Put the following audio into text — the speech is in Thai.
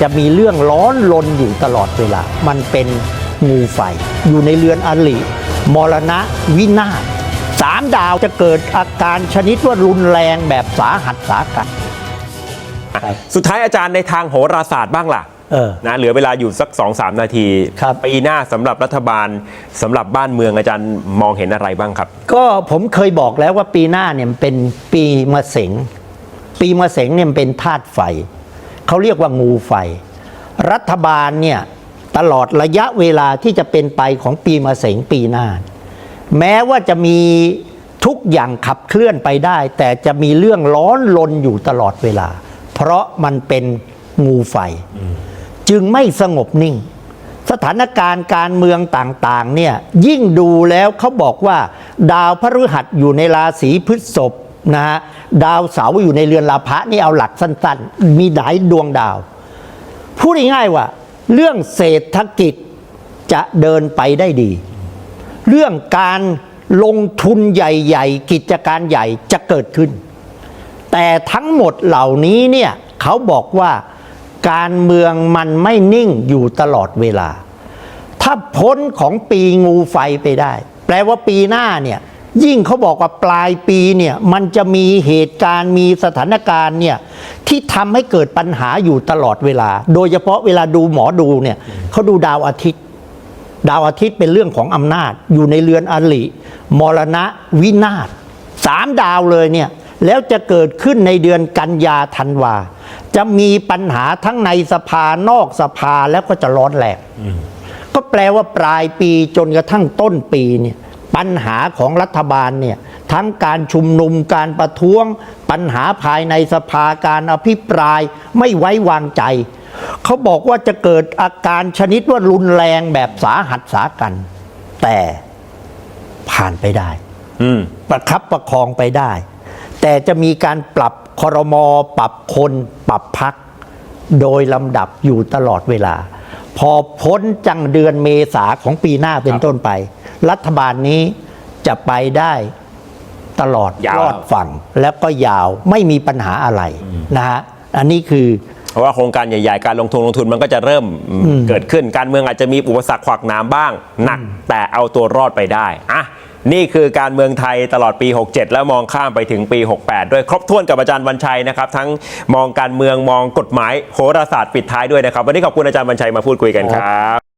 จะมีเรื่องร้อนลนอยู่ตลอดเวลา มันเป็นงูไฟ อยู่ในเรือนอลิมรณะวินาศสามดาวจะเกิดอาการชนิดว่ารุนแรงแบบสาหัสสากัน สุดท้ายอาจารย์ในทางโหราศาสตร์บ้างล่ะเออนะเหลือเวลาอยู่สัก 2-3 นาทีครับปีหน้าสำหรับรัฐบาลสำหรับบ้านเมืองอาจารย์มองเห็นอะไรบ้างครับ ก็ผมเคยบอกแล้วว่าปีหน้าเนี่ยมันเป็นปีมะเสงปีมะเสงเนี่ยมันเป็นธาตุไฟ เขาเรียกว่างูไฟ รัฐบาลเนี่ยตลอดระยะเวลาที่จะเป็นไปของปีมะเสงปีหน้า แม้ว่าจะมีทุกอย่างขับเคลื่อนไปได้ แต่จะมีเรื่องร้อนลนอยู่ตลอดเวลา เพราะมันเป็นงูไฟ จึงไม่สงบนิ่ง สถานการณ์การเมืองต่างๆเนี่ยยิ่งดูแล้วเขาบอกว่า ดาวพฤหัสอยู่ในราศีพฤษภ นะฮะดาวเสาอยู่ในเรือนราพะนี่เอาหลักสั้นๆ มีหลายดวงดาว พูดง่ายๆว่า เรื่องเศรษฐกิจจะเดินไปได้ดี เรื่องการลงทุนใหญ่ๆ กิจการใหญ่จะเกิดขึ้น แต่ทั้งหมดเหล่านี้เนี่ยเขาบอกว่าการเมืองมันไม่นิ่งอยู่ตลอดเวลา ถ้าพ้นของปีงูไฟไปได้ แปลว่าปีหน้าเนี่ย ยิ่งเขาบอกว่าปลายปีเนี่ยมันจะมีเหตุการณ์มีสถานการณ์เนี่ยที่ทำให้เกิดปัญหาอยู่ตลอดเวลา โดยเฉพาะเวลาดูหมอดูเนี่ยเขาดูดาวอาทิตย์ ดาวอาทิตย์เป็นเรื่องของอำนาจ อยู่ในเรือนอลิมรณะวินาศสามดาวเลยเนี่ยแล้วจะเกิดขึ้นในเดือนกันยาธันวา จะมีปัญหาทั้งในสภานอกสภาแล้วก็จะร้อนแรงก็แปลว่าปลายปีจนกระทั่งต้นปีเนี่ย ปัญหาของรัฐบาลเนี่ยทั้งการชุมนุมการประท้วง ปัญหาภายในสภาการอภิปรายไม่ไว้วางใจ เขาบอกว่าจะเกิดอาการชนิดว่ารุนแรงแบบสาหัสสากัน แต่ผ่านไปได้อืมประคับประคองไปได้ แต่จะมีการปรับครมปรับคนปรับพัก โดยลำดับอยู่ตลอดเวลา พอพ้นจังเดือนเมษาของปีหน้าเป็นต้นไป รัฐบาลนี้จะไปได้ตลอดยาว รอดฝั่งแล้วก็ยาวไม่มีปัญหาอะไรนะฮะอันนี้คือ เพราะว่าโครงการใหญ่ๆ การลงทุนลงทุนมันก็จะเริ่มเกิดขึ้น การเมืองอาจจะมีอุปสรรคขวากหน้ำบ้าง หนักแต่เอาตัวรอดไปได้อะนี่คือการเมืองไทยตลอดปี 67 แล้วมองข้ามไปถึงปี 68 ด้วยครบถ้วนกับอาจารย์วันชัยนะครับ ทั้งมองการเมืองมองกฎหมายโหราศาสตร์ปิดท้ายด้วยนะครับ วันนี้ขอบคุณอาจารย์วันชัยมาพูดคุยกันครับ